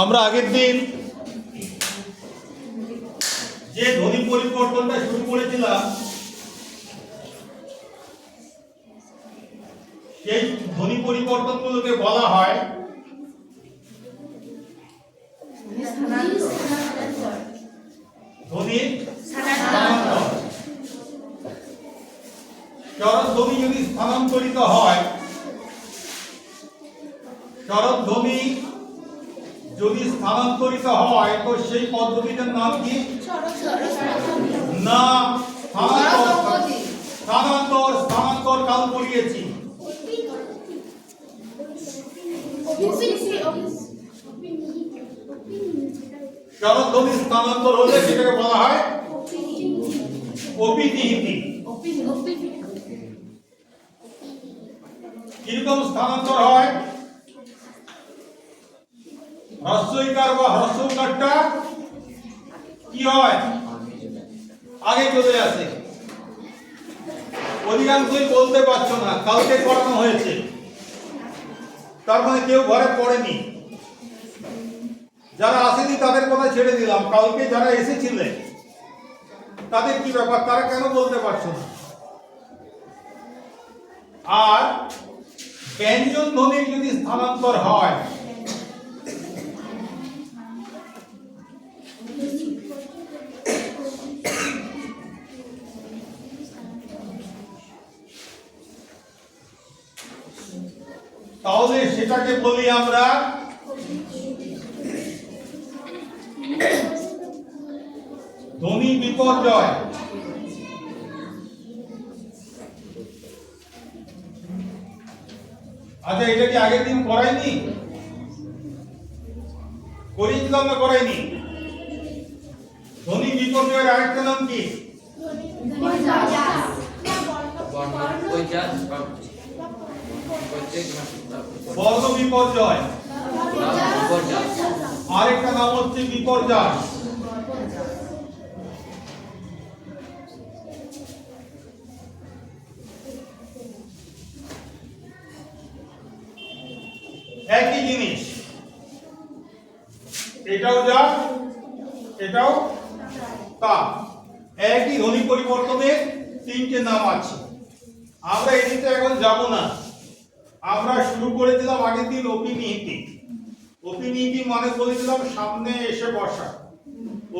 আমরা আগের দিন যে ধ্বনি পরিবর্তনটা শুরু করেছিলাম, সেই ধ্বনি পরিবর্তনগুলোকে বলা হয় স্থানান্তর। স্বরধ্বনি যদি স্থানান্তরিত হয় স্বরধ্বনি যদি স্থানান্তরিত হয়, তো সেই পদ্ধতিটার নাম কি? না, স্থানান্তর স্থানান্তর কাল পড়িয়েছি স্থানান্তর হলে সেটাকে বলা হয়? অপিনিহিতি। কীরকম স্থানান্তর হয়? হ্রস্বইকার বা হ্রস্বকারটা কি হয়? আগে চলে আসে। অধিকাংশই বলতে পারছ না কালকে করানো হয়েছে। তার মানে কেউ ঘরে পড়েনি। যারা আসেনি, তাদের কথা ছেড়ে দিলাম। কালকে যারা এসেছিলেন, তাদের কি ব্যাপার? তারা কেন বলতে পারছ না? আর ব্যঞ্জন ধ্বনির যদি স্থানান্তর হয় তাহলে সেটাকে বলি আমরা ধ্বনি বিপর্যয়। আচ্ছা এটা কি আগের দিন করাইনি? করিয়েছিলাম না করাইনি? ধ্বনি আরেকটা নাম কি? বর্গ বিপর্যয়। আরেকটা নাম হচ্ছে বিপর্যয়। একই জিনিস। এটাও যা, এটাও তা একই ধ্বনি পরিবর্তনের তিনটে নাম আছে। আমরা এদিকে এখন যাব না। আমরা শুরু করেছিলাম আগের দিন অপিনীতি অপিনীতি মানে বলেছিলাম সামনে এসে বসা।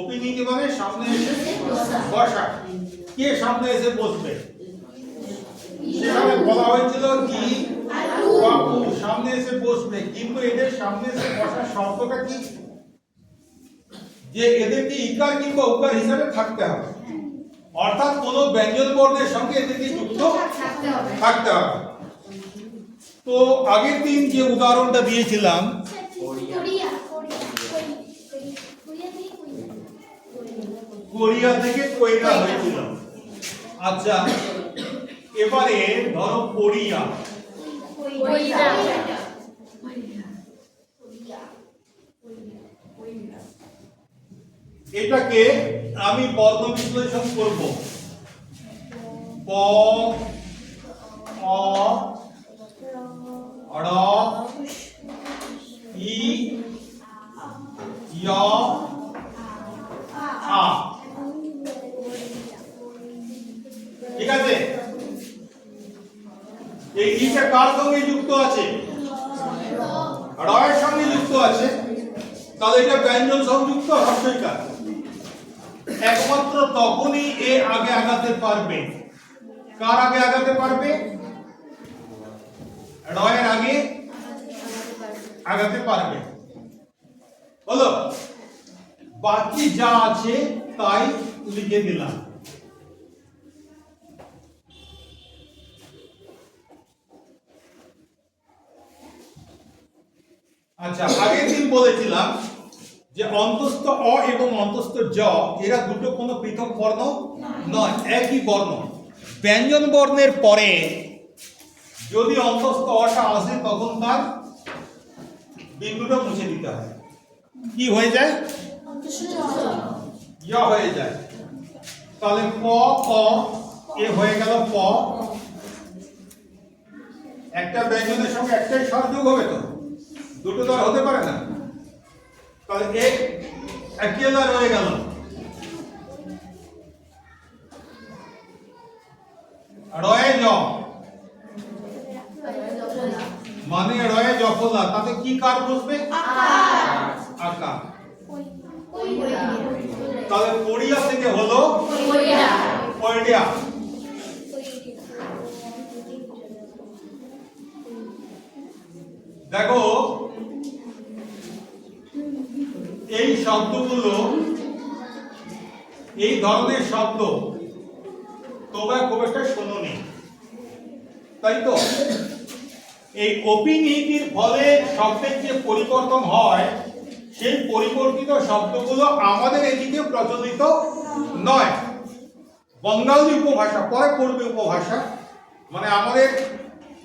অপিনীতি মানে সামনে এসে বসা। কে সামনে এসে বসবে? সেখানে বলা হয়েছিল কি? সামনে এসে বসবে। কিন্তু এদের সামনে এসে বসার শব্দটা কি? যে এদেরকে ইকার কিংবা উকার হিসাবে থাকতে হবে। অর্থাৎ কোন ব্যঞ্জন বর্ণের সঙ্গে এদেরকে যুক্ত থাকতে হবে। তো আগের দিন যে উদাহরণটা দিয়েছিলাম, কোরিয়া থেকে কইরা হয়েছিল। আচ্ছা এবারে ধরো কোরিয়া। এটাকে আমি বর্ণ বিশ্লেষণ করব। প র, ই, য়, আ। ঠিক আছে? এই ইটা কার সঙ্গে যুক্ত আছে? রয়ের সঙ্গে যুক্ত আছে। তাহলে এটা ব্যঞ্জন সংযুক্ত হর্ষইকার একমাত্র তখনই এ আগে আগাতে পারবে। কার আগে আগাতে পারবে? রয়ের আগে আগাতে পারবে। বলো, বাকি যা আছে তাই লিখে দিলাম। আচ্ছা আগের দিন বলেছিলাম যে অন্তস্থ অ এবং অন্তস্থ জ, এরা দুটো কোনো পৃথক বর্ণ নয়, একই বর্ণ। ব্যঞ্জন বর্ণের পরে যদি অন্তস্থ অটা আসে, তখন তার বিন্দুটা মুছে দিতে হয়। কি হয়ে যায়? ই হয়ে যায়। তাহলে প ক এ হয়ে গেল প। একটা ব্যঞ্জনের সঙ্গে একটাই স্বর যোগ হবে তো? দুটো তো হতে পারে না। তাহলে এক রয়ে গেল। রয়ে জ। মানে রয়ে জফলা। তাতে কি কার বসবে? আকা তাহলে কোরিয়া থেকে হলো? পয়ডিয়া দেখো এই শব্দগুলো, এই ধরনের শব্দ, তোমরা খুব একটা শোনোনি। তাই তো? এই অপিনীতির ফলে শব্দের যে পরিবর্তন হয়, সেই পরিবর্তিত শব্দগুলো আমাদের এদিকে প্রচলিত নয়। বঙ্গালী উপভাষা পরে পড়বে উপভাষা মানে আমাদের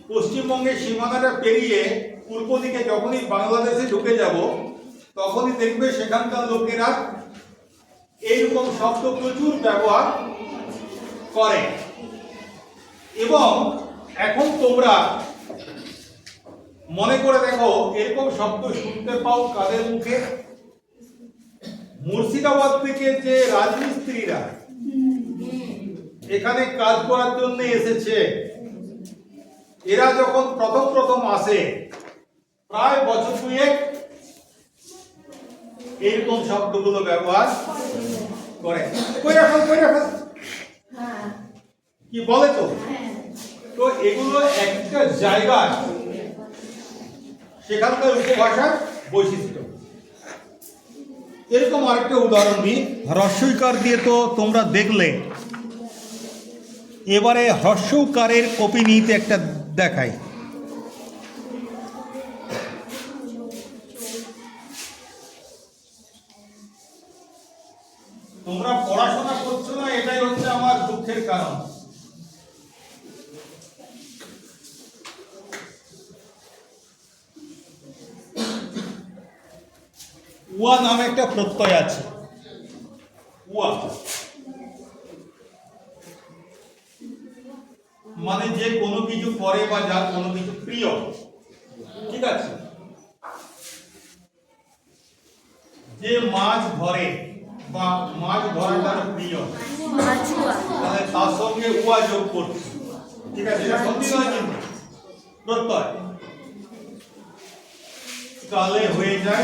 পশ্চিমবঙ্গের সীমানাটা পেরিয়ে পূর্ব দিকে যখনই বাংলাদেশে ঢুকে যাব তখনই দেখবে সেখানকার লোকেরা এইরকম শব্দ প্রচুর ব্যবহার করে। এবং এখন তোমরা মনে করে দেখো, এরকম শব্দ শুনতে পাও কাদের মুখে? মুর্শিদাবাদ থেকে যে রাজমিস্ত্রিরা এখানে কাজ করার জন্য এসেছে, এরা যখন প্রথম প্রথম আসে, প্রায় বছর দুয়েক এইরকম শব্দগুলো ব্যবহার করে। কই রাখো কই রাখো? কি বলে তো? তো এগুলো একটা জায়গায় সেখানকার উপভাষার বৈশিষ্ট্য। এরকম আরেকটা উদাহরণ দিই। হ্রস্বইকার দিয়ে তো তোমরা দেখলে। এবারে হ্রস্বকারের কপি নিতে একটা দেখাই। তোমরা পড়াশোনা করছ না, এটাই হচ্ছে আমার দুঃখের কারণ। উয়া নামে একটা প্রত্যয় আছে। উয়া। মানে যে কোনো কিছু করে বা যার কোনো কিছু প্রিয়। ঠিক আছে? যে মাছ ধরে তাহলে ঠিক আছে, এটা সন্ধি নয় কিন্তু প্রত্যয়। হয়ে যায়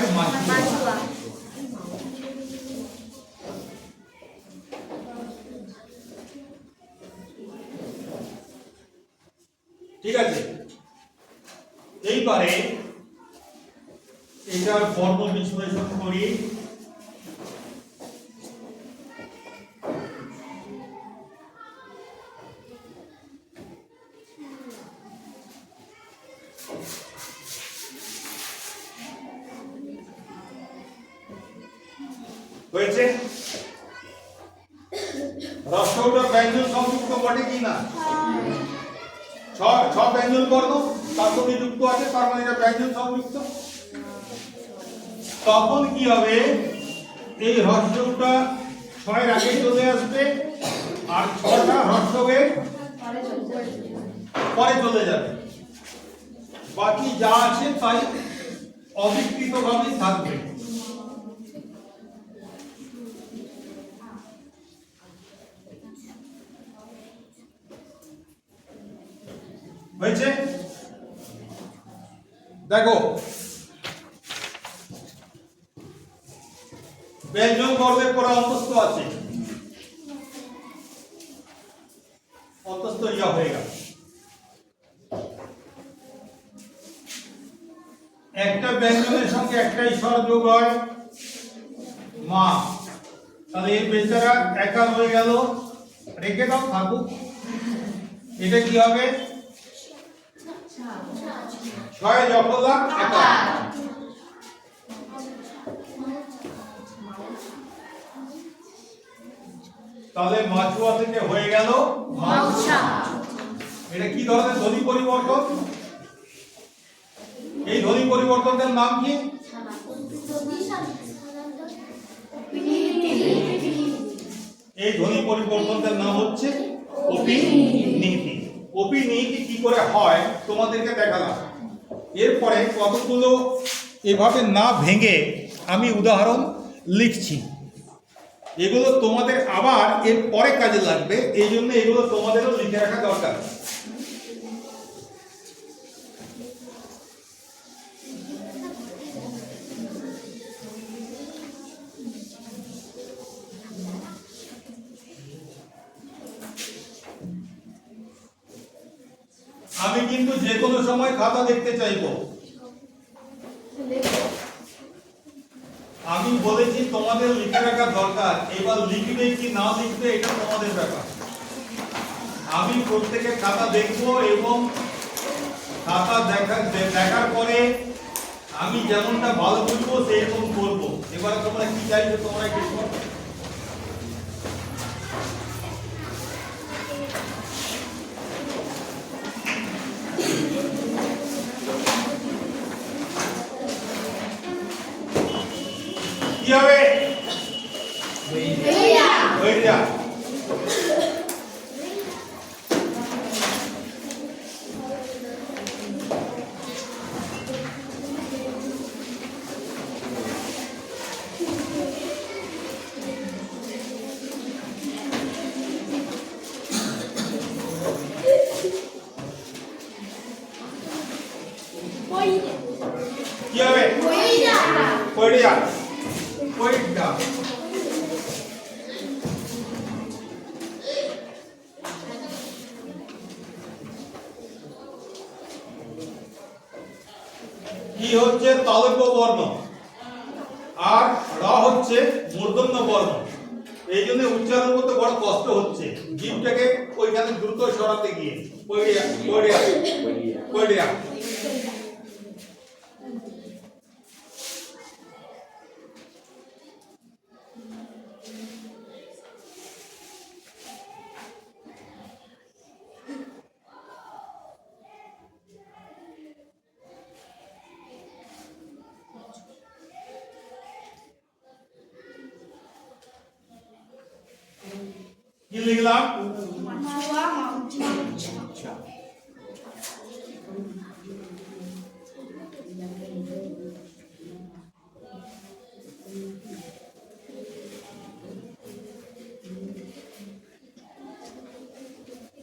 ঠিক আছে? এইবারে এটার বর্ণ বিশ্লেষণ করি। রসটা ব্যঞ্জন সংযুক্ত বটে কি না? ছ ছ ব্যঞ্জন বর্ণ তার সঙ্গে যুক্ত আছে, তার মানে এটা ব্যঞ্জন সংযুক্ত। তখন কি হবে? এই হ্রস্বটা ছয়ের আগে চলে আসবে, আর ছটা হ্রস্বের পরে চলে যাবে। বাকি যা আছে তাই অবিকৃতভাবেই থাকবে। হয়েছে? দেখো। ব্যঞ্জন বর্গের পরে অন্তস্থ আছে। অন্তস্থ ইয়া হয়ে গেল। একটা ব্যঞ্জনের সঙ্গে একটাই স্বর যোগ হয় মা। তাহলে এই বেচারা একা হয়ে গেল। রেখে দাও, থাকুক। এটা কি হবে? ছয় জফলা একা তাহলে মাছুয়া থেকে হয়ে গেল এটা কি ধরনের ধ্বনি পরিবর্তন? এই ধ্বনি পরিবর্তনের নাম কি? এই ধ্বনি পরিবর্তনের নাম হচ্ছে অপিনীতি অপিনীতি কি করে হয় তোমাদেরকে দেখালাম। এরপরে কতগুলো এভাবে না ভেঙে আমি উদাহরণ লিখছি। এগুলো তোমাদের আবার এর পরে কাজে লাগবে, এই জন্য এগুলো তোমাদেরও লিখে রাখা দরকার। আমি কিন্তু যে কোনো সময় খাতা দেখতে চাইব আমি বলেছি তোমাদের লিখে রাখা দরকার এবার লিখবে কি না লিখবে এটা তোমাদের ব্যাপার আমি প্রত্যেকের খাতা দেখব এবং খাতা দেখা দেখার পরে আমি যেমনটা ভালো বুঝব, সেরকম করব এবারে তোমরা কি চাইছো, তোমরা একটু। কি হবে কি হচ্ছে? তালব্য বর্ণ। আর র হচ্ছে মূর্ধন্য বর্ণ। এই জন্য উচ্চারণ করতে বড় কষ্ট হচ্ছে। জীবটাকে ওইখানে দ্রুত সরাতে গিয়ে।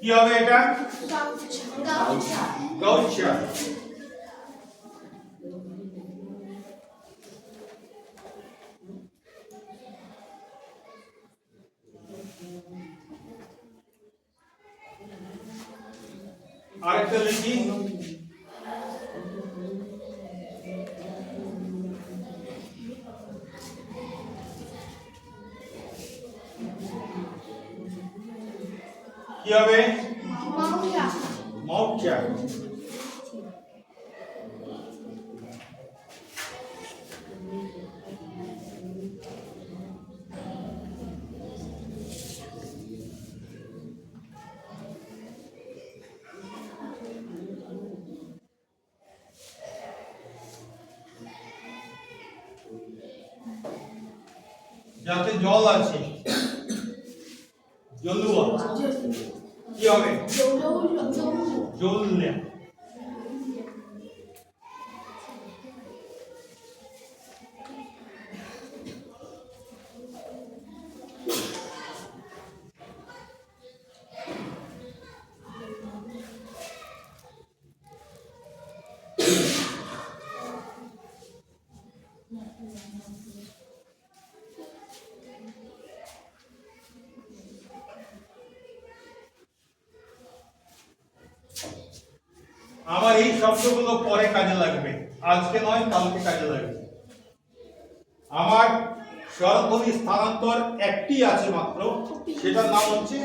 কি হবে এটা? গৌচ্ছা আরেকটা যাতে জল আছে। জলুয়া। কি হবে জলুয়া আমার এই শব্দগুলো পরে কাজে লাগবে। আজকে নয় কালকে কাজে লাগবে। আমার স্বরধ্বনি স্থানান্তর একটি আছে মাত্র সেটার নাম হচ্ছে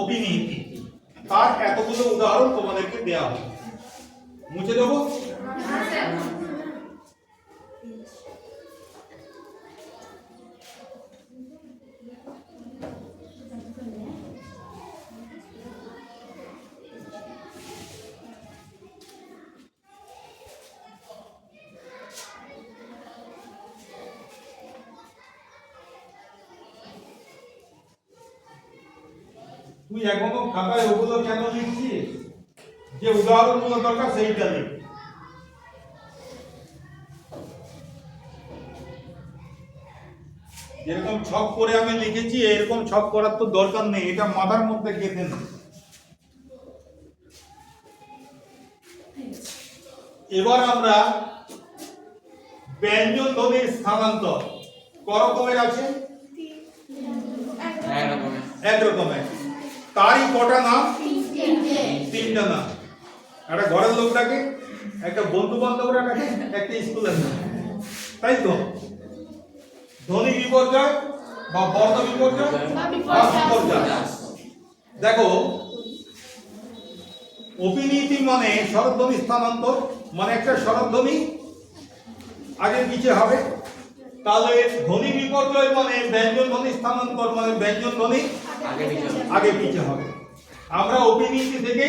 অভিনীতি। তার এতগুলো উদাহরণ তোমাদেরকে দেওয়া হবে মুছে দেবো তুই এখনও খাতায় ওগুলো কেন লিখছিস? যে উদাহরণগুলো দরকার সেইটা লিখ। যেরকম ছক করে আমি লিখেছি এরকম ছক করার তো দরকার নেই এটা মাথার মধ্যে গেঁথে নেই এবার আমরা ব্যঞ্জন ধ্বনির স্থানান্তর ক রকমের। আছে এক রকমের। তারই কটা নাম? তিনটা। নাম। একটা ঘরের লোক ডাকে একটা বন্ধু বান্ধবরা ডাকে একটা স্কুলের নাম তাই তো? ধ্বনি বিপর্যয় বা বর্ণ বিপর্যয় বা বিপর্যয়। দেখো অপিনীতি মানে স্বরধ্বনি স্থানান্তর মানে একটা স্বরধ্বনি আগের পিছে হবে? তাহলে ধ্বনি বিপর্যয় মানে ব্যঞ্জন ধ্বনি স্থানান্তর মানে ব্যঞ্জন ধ্বনি আগে পিছে হবে। আমরা অভিনীতি থেকে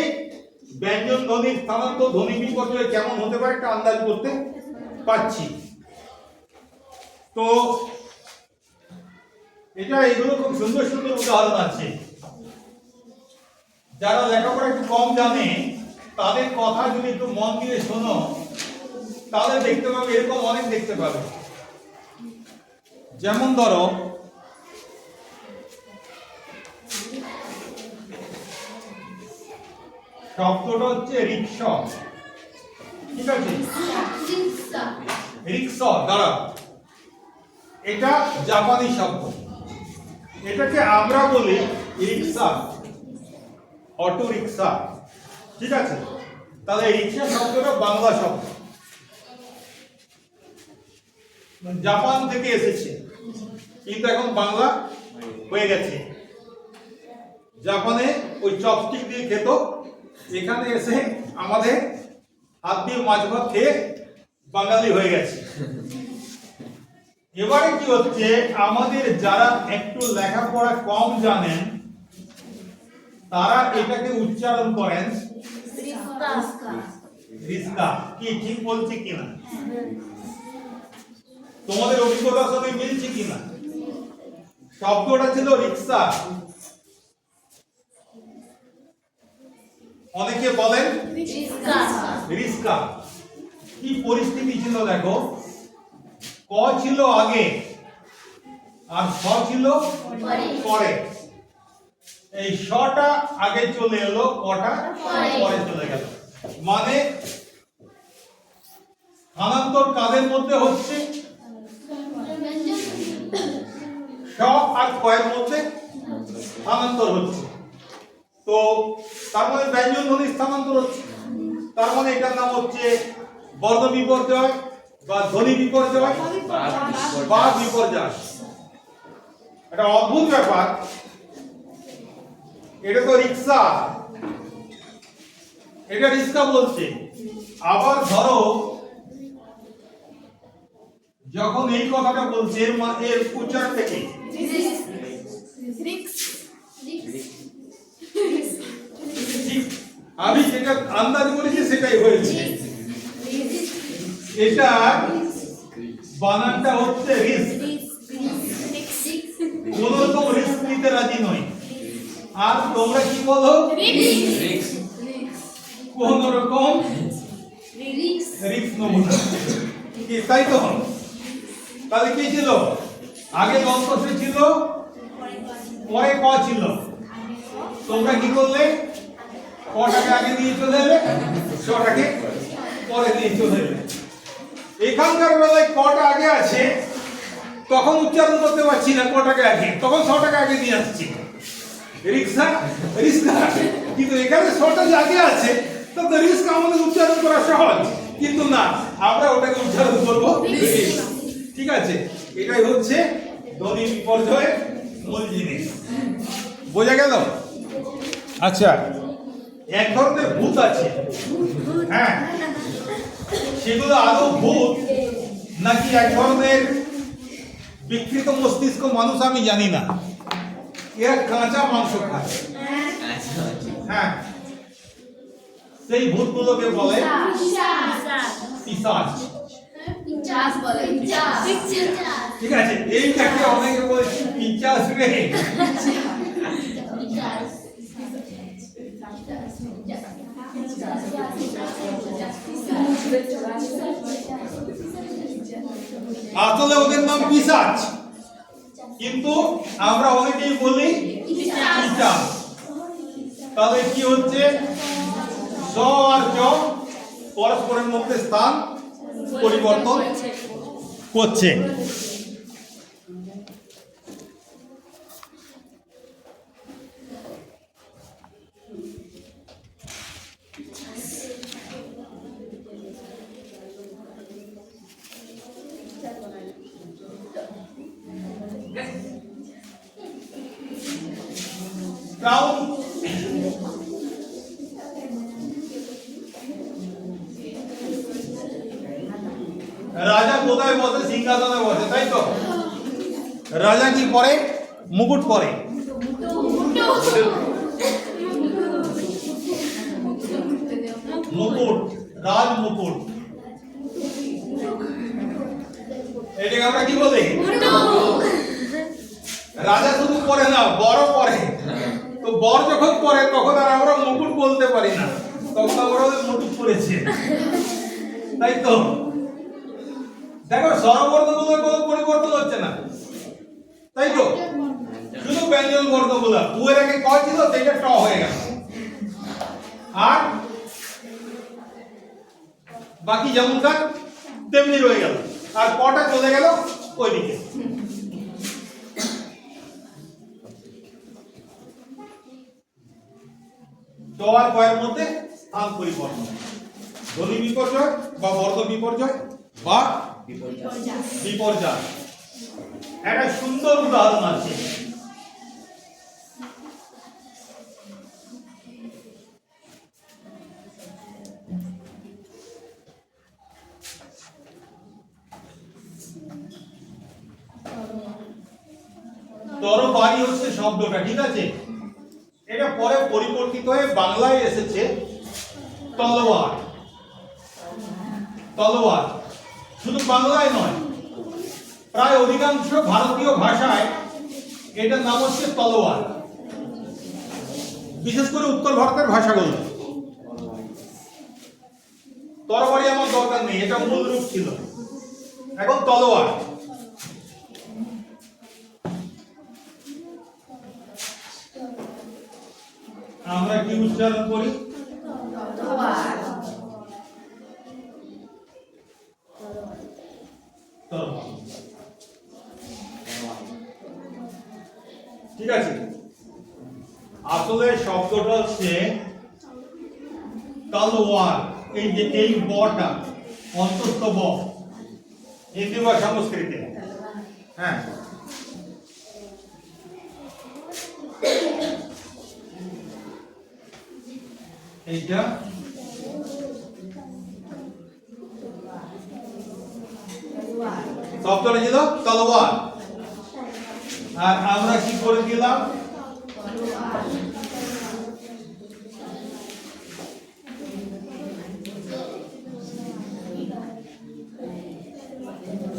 ব্যঞ্জন ধ্বনির স্থানান্তর ধ্বনি বিপর্যয় কেমন হতে পারে একটা আন্দাজ করতে পাচ্ছি তো এটা এগুলো খুব সুন্দর সুন্দর উদাহরণ আছে। যারা লেখাপড়া একটু কম জানে, তাদের কথা যদি একটু মন দিয়ে শোনো, তাহলে দেখতে পাবে এরকম অনেক দেখতে পাবে। যেমন ধরো শব্দটা হচ্ছে রিক্সা ঠিক আছে? রিক্সা দাঁড়া। এটা জাপানি শব্দ। এটাকে আমরা বলি রিক্সা অটো রিক্সা ঠিক আছে? তাহলে রিক্সা শব্দটা বাংলা শব্দ। জাপান থেকে এসেছে। কিন্তু এখন বাংলা হয়ে গেছে। জাপানে ওই চপস্টিক দিয়ে খেত। এখানে এসে আমাদের হাত দিয়ে মাছ ভাত খেয়ে বাঙালি হয়ে গেছে। এবারে কি হচ্ছে আমাদের যারা একটু লেখাপড়া কম জানেন তারা এটাকে উচ্চারণ করেন রিস্কা। কি ঠিক বলছে কিনা তোমাদের অভিজ্ঞতার সঙ্গে মিলছে কিনা শব্দটা ছিল রিক্সা। অনেকে বলেন রিস্কা কি পরিস্থিতি ছিল দেখো? ক ছিল আগে আর স ছিল পরে। এই শটা আগে চলে এলো কটা? পরে। চলে গেল। মানে স্থানান্তর কাদের মধ্যে হচ্ছে? স আর কয়ের মধ্যে স্থানান্তর হচ্ছে। তো তার মানে ব্যঞ্জন ধ্বনি স্থানান্তর হচ্ছে। তার মানে এটার নাম হচ্ছে বর্ণ বিপর্যয় বা ধ্বনি বিপর্যয় বা বিপর্যয়। এটা অদ্ভুত ব্যাপার। এটা তো রিক্সা। এটা রিক্সা বলছে। আবার ধরো, যখন এই কথাটা বলছে এর উচ্চারণ থেকে। আমি যেটা আন্দাজ করেছি সেটাই হয়েছে। এটা বানানটা হচ্ছে রিস্ক। কোন রকম রিস্ক নিতে রাজি নয় আর তোমরা কি বলো? কোন রকম রিস্ক নেব না তাই তো? তাহলে কি ছিল? আগে দন্তস্ব ছিল, পরে ক ছিল। তোমরা কি করলে? কটাকে আগে নিয়ে চলে এলে ছটাকে পরে নিয়ে চলে এলে। এখানকার বেলায় কটা আগে আছে, তখন উচ্চারণ করতে পারছি না কটাকে আগে, তখন ছটাকে আগে নিয়ে আসছি। রিক্সা রিক্সা কিন্তু এখানে ছটা যে আগে আছে তো রিক্সা আমাদের উচ্চারণ করা সহজ। কিন্তু না, আমরা ওটাকে উচ্চারণ করব। ঠিক আছে? এটাই হচ্ছে ধ্বনি বিপর্যয়ের মূল জিনিস। বোঝা গেল? আচ্ছা এক ধরনের ভূত আছে। হ্যাঁ সেগুলো আদৌ ভূত নাকি এক ধরনের বিকৃত মস্তিষ্ক মানুষ আমি জানি না। এরা কাঁচা মাংস খায়। হ্যাঁ সেই ভূতগুলোকে বলে পিসাচ ঠিক আছে এইটাকে অনেকে বলে পিচাস রে। আসলে ওদের নাম পিসাচ। কিন্তু আমরা অনেকেই বলি ইটা তাহলে কি হচ্ছে? স আর জ পরস্পরের মধ্যে স্থান পরিবর্তন করছে ক্রাউন রাজা কোথায় বসে সিংহাসনে বসে তাই তো রাজা কি পরে মুকুট পরে মুকুট রাজ মুকুট। এটাকে আমরা কি বলি? রাজা শুধু পরে না বড় পরে। তো বর যখন পরে, তখন আর আমরা মুকুট বলতে পারি না। তখন আমরা মুকুট পরেছে। তাই তো? দেখো স্বরবর্ণগুলোর কোনো পরিবর্তন হচ্ছে না। তাই তো? শুধু ব্যঞ্জন বর্ণগুলো এর আগে ক ছিল? সেটা ট হয়ে গেল। আর বাকি যেমন যেমনকার তেমনি রয়ে গেল। আর কটা চলে গেল ওইদিকে। ট আর কয়ের মধ্যে স্থান পরিবর্তন ধ্বনি বিপর্যয় বা বর্গ বিপর্যয় বা বিপর্যয়। একটা সুন্দর উদাহরণ আছে। পরিবর্তিত হয়ে বাংলায় এসেছে তলোয়ার। তলোয়ার। শুধু বাংলায় নয়, প্রায় অধিকাংশ ভারতীয় ভাষায় এটার নাম হচ্ছে তলোয়ার। বিশেষ করে উত্তর ভারতের ভাষাগুলো। তরবারি আমার দরকার নেই, এটা মূল রূপ ছিল। এখন তলোয়ার। আমরা কি উচ্চারণ করি। ঠিক আছে। আসলে শব্দটা হচ্ছে তলোয়ার এই যে এই বটা, অন্তস্থ ব। হিন্দি বা সংস্কৃতে। হ্যাঁ। এইটা? শব্দটা ছিল তলোয়ার। আর আমরা কি করে দিলাম?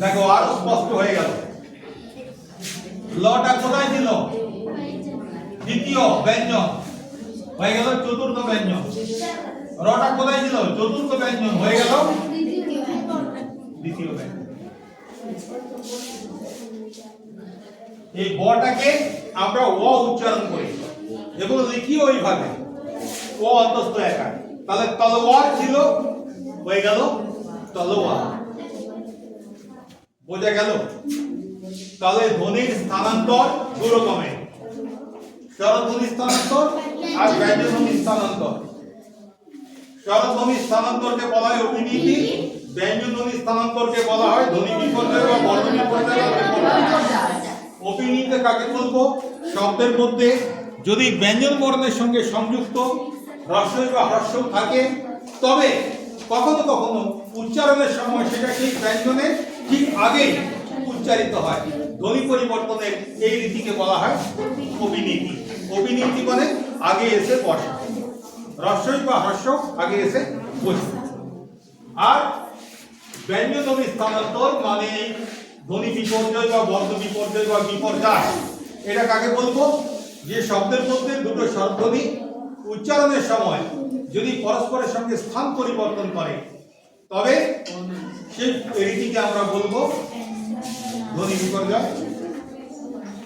দেখো, আরও স্পষ্ট হয়ে গেল। লটা কোথায় ছিল দ্বিতীয়, ব্যঞ্জন। হয়ে গেল চতুর্থ ব্যঞ্জন। রটা কোথায় ছিল? চতুর্থ ব্যঞ্জন হয়ে গেল। দ্বিতীয় ব্যঞ্জন। এই বটাকে আমরা অ উচ্চারণ করি। এবং লিখি ওইভাবে। ও অন্তস্থ একা। তাহলে তলোয়ার ছিল, হয়ে গেল তলোয়ার। বোঝা গেল? তাহলে ধ্বনির স্থানান্তর দু রকমের স্বরধ্বনি স্থানান্তর আর ব্যঞ্জনধ্বনি স্থানান্তর। স্বরধ্বনি স্থানান্তরকে বলা হয় অভিনীতি ব্যঞ্জনধ্বনি স্থানান্তরকে বলা হয় ধ্বনি বিপর্যয় বা বর্ণ বিপর্যয় অভিনীত কাকে বলব শব্দের মধ্যে। যদি ব্যঞ্জন বর্ণের সঙ্গে সংযুক্ত হ্রস্বই বা হ্রস্ব থাকে, তবে কখনো কখনো উচ্চারণের সময় সেটা ঠিক ব্যঞ্জনের ঠিক আগেই উচ্চারিত হয়। ধ্বনি পরিবর্তনের এই রীতিকে বলা হয় অভিনীতি। অভিনীতি মানে আগে এসে বসা। হ্রস্বই বা হ্রস্ব আগে এসে বসে। আর ব্যঞ্জনধ্বনি স্থানান্তর মানে ধ্বনি বিপর্যয় বা বর্ণ বিপর্যয় বা বিপর্যয়। এটা কাকে বলব? যে শব্দের মধ্যে দুটো স্বরধ্বনি উচ্চারণের সময় যদি পরস্পরের সঙ্গে স্থান পরিবর্তন করে, তবে সেই রীতিকে আমরা বলব ধ্বনি বিপর্যয়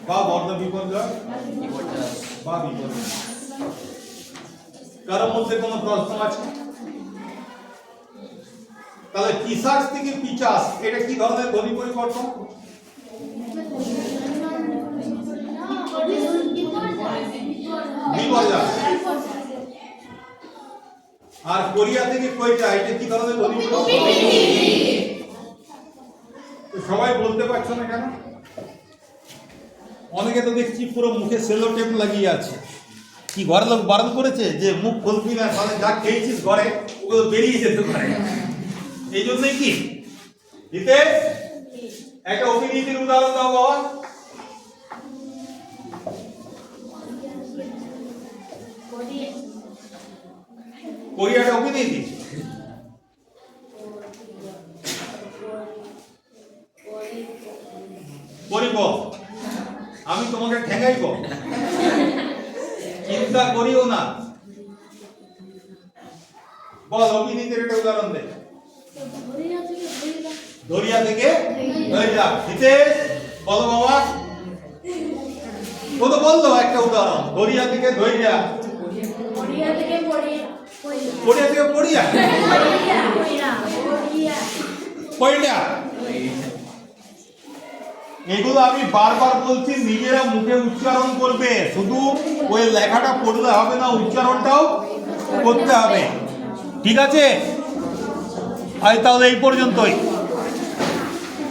বা বর্ণ বিপর্যয় বা বিপর্যয়। কারোর মধ্যে কোনো প্রশ্ন আছে? তাহলে পিসাস থেকে পিচাস, এটা কি ধরনের ধ্বনি পরিবর্তন? বিপর্যয়। আর কোরিয়া থেকে কইটা, এটা কি ধরনের ধ্বনি পরিবর্তন? সবাই বলতে পারছ না কেন? অনেকে তো দেখছি পুরো মুখে সেলো টেপ লাগিয়ে আছে। কি ঘরের লোক বারণ করেছে যে মুখ খুলবি না, তাহলে যা খেয়েছিস ঘরে, ওগুলো বেরিয়ে যেতে পারে এই জন্যই কি? দিতে একটা অভিনীতির উদাহরণ দাও বাবা। কোরিয়াটা অভিনীতি চিন্তা করিও না। বল অভিনীতির একটা উদাহরণ দে। দরিয়া থেকে দরিয়া হিতেশ বলো বাবা। ও তো বলল একটা উদাহরণ। দরিয়া থেকে দরিয়া। পড়িয়া। থেকে পড়িয়া। পড়িয়া। এগুলো আমি বারবার বলছি, নিজেরা মুখে উচ্চারণ করবে। শুধু ওই লেখাটা পড়লে হবে না, উচ্চারণটাও করতে হবে। ঠিক আছে? আজ তাহলে এই পর্যন্তই।